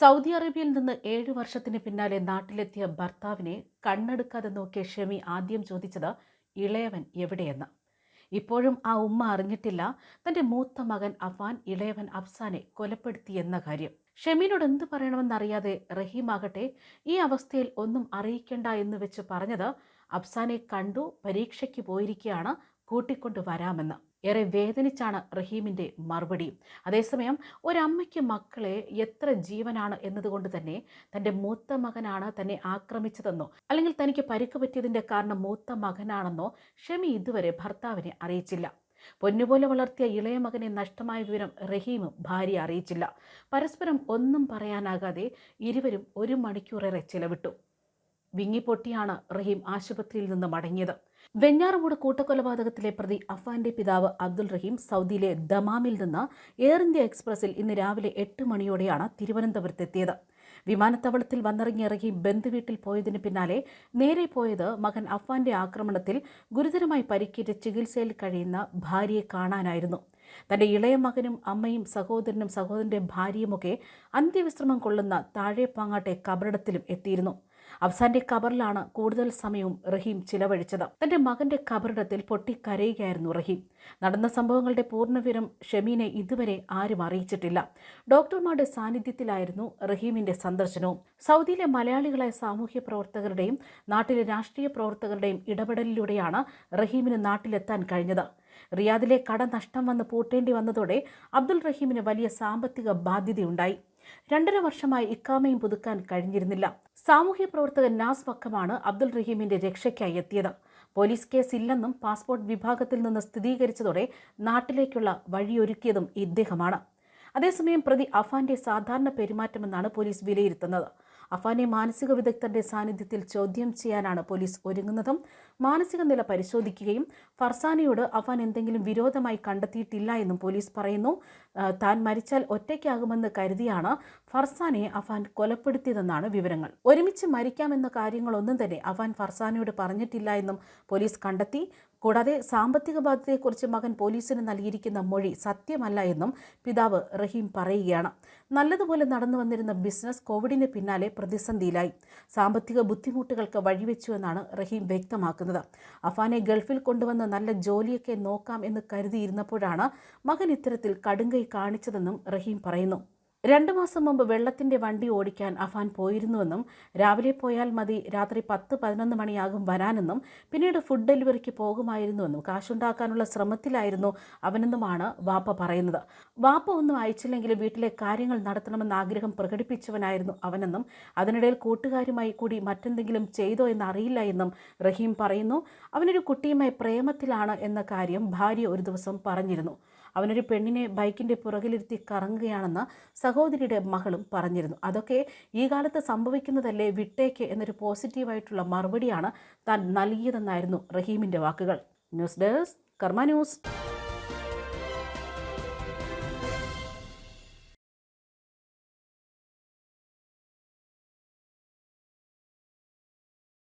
Saudi അറേബ്യയിൽ നിന്ന് ഏഴു വർഷത്തിന് പിന്നാലെ നാട്ടിലെത്തിയ ഭർത്താവിനെ കണ്ണെടുക്കാതെ നോക്കിയ ഷെമി ആദ്യം ചോദിച്ചത് ഇളയവൻ എവിടെയെന്ന്. ഇപ്പോഴും ആ ഉമ്മ അറിഞ്ഞിട്ടില്ല തന്റെ മൂത്ത മകൻ അഫാൻ ഇളയവൻ അഫ്സാനെ കൊലപ്പെടുത്തിയെന്ന കാര്യം. ഷെമീനോട് എന്ത് പറയണമെന്നറിയാതെ റഹീമാകട്ടെ ഈ അവസ്ഥയിൽ ഒന്നും അറിയിക്കണ്ട എന്ന് വെച്ച് പറഞ്ഞത് അഫ്സാനെ കണ്ടു പരീക്ഷയ്ക്ക് പോയിരിക്കുകയാണ് കൂട്ടിക്കൊണ്ടു വരാമെന്ന് ഏറെ വേദനിച്ചാണ് റഹീമിന്റെ മറുപടിയും അതേസമയം ഒരമ്മയ്ക്ക് മക്കളെ എത്ര ജീവനാണ് എന്നതുകൊണ്ട് തന്നെ തന്റെ മൂത്ത മകനാണ് തന്നെ ആക്രമിച്ചതെന്നോ അല്ലെങ്കിൽ തനിക്ക് പരിക്ക് പറ്റിയതിന്റെ കാരണം മൂത്ത മകനാണെന്നോ ഷമി ഇതുവരെ ഭർത്താവിനെ അറിയിച്ചില്ല. പൊന്നുപോലെ വളർത്തിയ ഇളയ മകനെ നഷ്ടമായ വിവരം റഹീമും ഭാര്യ അറിയിച്ചില്ല. പരസ്പരം ഒന്നും പറയാനാകാതെ ഇരുവരും ഒരു മണിക്കൂറേറെ ചിലവിട്ടു. വിങ്ങിപ്പൊട്ടിയാണ് റഹീം ആശുപത്രിയിൽ നിന്ന് മടങ്ങിയത്. വെഞ്ഞാറമൂട് കൂട്ടക്കൊലപാതകത്തിലെ പ്രതി അഫാന്റെ പിതാവ് അബ്ദുൾ റഹീം സൗദിയിലെ ദമാമിൽ നിന്ന് എയർ ഇന്ത്യ എക്സ്പ്രസിൽ ഇന്ന് രാവിലെ എട്ട് മണിയോടെയാണ് തിരുവനന്തപുരത്തെത്തിയത്. വിമാനത്താവളത്തിൽ വന്നിറങ്ങിയ റഹീം ബന്ധുവീട്ടിൽ പോയതിന് പിന്നാലെ നേരെ പോയത് മകൻ അഫാന്റെ ആക്രമണത്തിൽ ഗുരുതരമായി പരിക്കേറ്റ് ചികിത്സയിൽ കഴിയുന്ന ഭാര്യയെ കാണാനായിരുന്നു. തന്റെ ഇളയ മകനും അമ്മയും സഹോദരനും സഹോദരന്റെ ഭാര്യയുമൊക്കെ അന്ത്യവിശ്രമം കൊള്ളുന്ന താഴെപ്പാങ്ങാട്ടെ കബറിടത്തിലും എത്തിയിരുന്നു. അഫ്സാന്റെ കബറിലാണ് കൂടുതൽ സമയവും റഹീം ചിലവഴിച്ചത്. തന്റെ മകന്റെ കബറിടത്തിൽ പൊട്ടിക്കരയുകയായിരുന്നു റഹീം. നടന്ന സംഭവങ്ങളുടെ പൂർണവിവരം ഷമീനെ ഇതുവരെ ആരും അറിയിച്ചിട്ടില്ല. ഡോക്ടർമാരുടെ സാന്നിധ്യത്തിലായിരുന്നു റഹീമിന്റെ സന്ദർശനവും. സൗദിയിലെ മലയാളികളായ സാമൂഹ്യ പ്രവർത്തകരുടെയും നാട്ടിലെ രാഷ്ട്രീയ പ്രവർത്തകരുടെയും ഇടപെടലിലൂടെയാണ് റഹീമിന് നാട്ടിലെത്താൻ കഴിഞ്ഞത്. റിയാദിലെ കട നഷ്ടം വന്ന് പൂട്ടേണ്ടി വന്നതോടെ അബ്ദുൾ റഹീമിന് വലിയ സാമ്പത്തിക ബാധ്യതയുണ്ടായി. രണ്ടര വർഷമായി ഇക്കാമയും പുതുക്കാൻ കഴിഞ്ഞിരുന്നില്ല. സാമൂഹ്യ പ്രവർത്തകൻ നാസ് വക്കമാണ് അബ്ദുൾ റഹീമിന്റെ രക്ഷയ്ക്കായി എത്തിയത്. പോലീസ് കേസ് ഇല്ലെന്നും പാസ്പോർട്ട് വിഭാഗത്തിൽ നിന്ന് സ്ഥിരീകരിച്ചതോടെ നാട്ടിലേക്കുള്ള വഴിയൊരുക്കിയതും ഇദ്ദേഹമാണ്. അതേസമയം പ്രതി അഫാന്റെ സാധാരണ പെരുമാറ്റമെന്നാണ് പോലീസ് വിലയിരുത്തുന്നത്. അഫാനെ മാനസിക വിദഗ്ധന്റെ സാന്നിധ്യത്തിൽ ചോദ്യം ചെയ്യാനാണ് പോലീസ് ഒരുങ്ങുന്നതും മാനസിക നില പരിശോധിക്കുകയും ഫർസാനയോട് അഫാൻ എന്തെങ്കിലും വിരോധമായി കണ്ടെത്തിയിട്ടില്ല എന്നും പോലീസ് പറയുന്നു. താൻ മരിച്ചാൽ ഒറ്റയ്ക്കാകുമെന്ന് കരുതിയാണ് ഫർസാനയെ അഫാൻ കൊലപ്പെടുത്തിയതെന്നാണ് വിവരങ്ങൾ. ഒരുമിച്ച് മരിക്കാമെന്ന കാര്യങ്ങളൊന്നും തന്നെ അഫാൻ ഫർസാനയോട് പറഞ്ഞിട്ടില്ല എന്നും പോലീസ് കണ്ടെത്തി. കൂടാതെ സാമ്പത്തിക ബാധ്യതയെക്കുറിച്ച് മകൻ പോലീസിന് നൽകിയിരിക്കുന്ന മൊഴി സത്യമല്ല എന്നും പിതാവ് റഹീം പറയുകയാണ്. നല്ലതുപോലെ നടന്നു വന്നിരുന്ന ബിസിനസ് കോവിഡിന് പിന്നാലെ പ്രതിസന്ധിയിലായി. സാമ്പത്തിക ബുദ്ധിമുട്ടുകൾക്ക് വഴിവെച്ചുവെന്നാണ് റഹീം വ്യക്തമാക്കുന്നത്. അഫാനെ ഗൾഫിൽ കൊണ്ടുവന്ന് നല്ല ജോലിയൊക്കെ നോക്കാം എന്ന് കരുതിയിരുന്നപ്പോഴാണ് മകൻ ഇത്തരത്തിൽ കടുങ്കൈ കാണിച്ചതെന്നും റഹീം പറയുന്നു. രണ്ടു മാസം മുമ്പ് വെള്ളത്തിന്റെ വണ്ടി ഓടിക്കാൻ അഫാൻ പോയിരുന്നുവെന്നും രാവിലെ പോയാൽ മതി രാത്രി പത്ത് പതിനൊന്ന് മണിയാകും വരാനെന്നും പിന്നീട് ഫുഡ് ഡെലിവറിക്ക് പോകുമായിരുന്നുവെന്നും കാശുണ്ടാക്കാനുള്ള ശ്രമത്തിലായിരുന്നു അവനെന്നുമാണ് വാപ്പ പറയുന്നത്. വാപ്പ ഒന്നും അയച്ചില്ലെങ്കിലും വീട്ടിലെ കാര്യങ്ങൾ നടത്തണമെന്ന ആഗ്രഹം പ്രകടിപ്പിച്ചവനായിരുന്നു അവനെന്നും അതിനിടയിൽ കൂട്ടുകാരുമായി കൂടി മറ്റെന്തെങ്കിലും ചെയ്തോ എന്നറിയില്ല എന്നും റഹീം പറയുന്നു. അവനൊരു കുട്ടിയുമായി പ്രേമത്തിലാണ് എന്ന കാര്യം ഭാര്യ ഒരു ദിവസം പറഞ്ഞിരുന്നു. അവനൊരു പെണ്ണിനെ ബൈക്കിന്റെ പുറകിലിരുത്തി കറങ്ങുകയാണെന്ന് സഹോദരിയുടെ മകളും പറഞ്ഞിരുന്നു. അതൊക്കെ ഈ കാലത്ത് സംഭവിക്കുന്നതല്ലേ വിട്ടേക്ക് എന്നൊരു പോസിറ്റീവായിട്ടുള്ള മറുപടിയാണ് താൻ നൽകിയതെന്നായിരുന്നു റഹീമിന്റെ വാക്കുകൾ. News desk Karma news.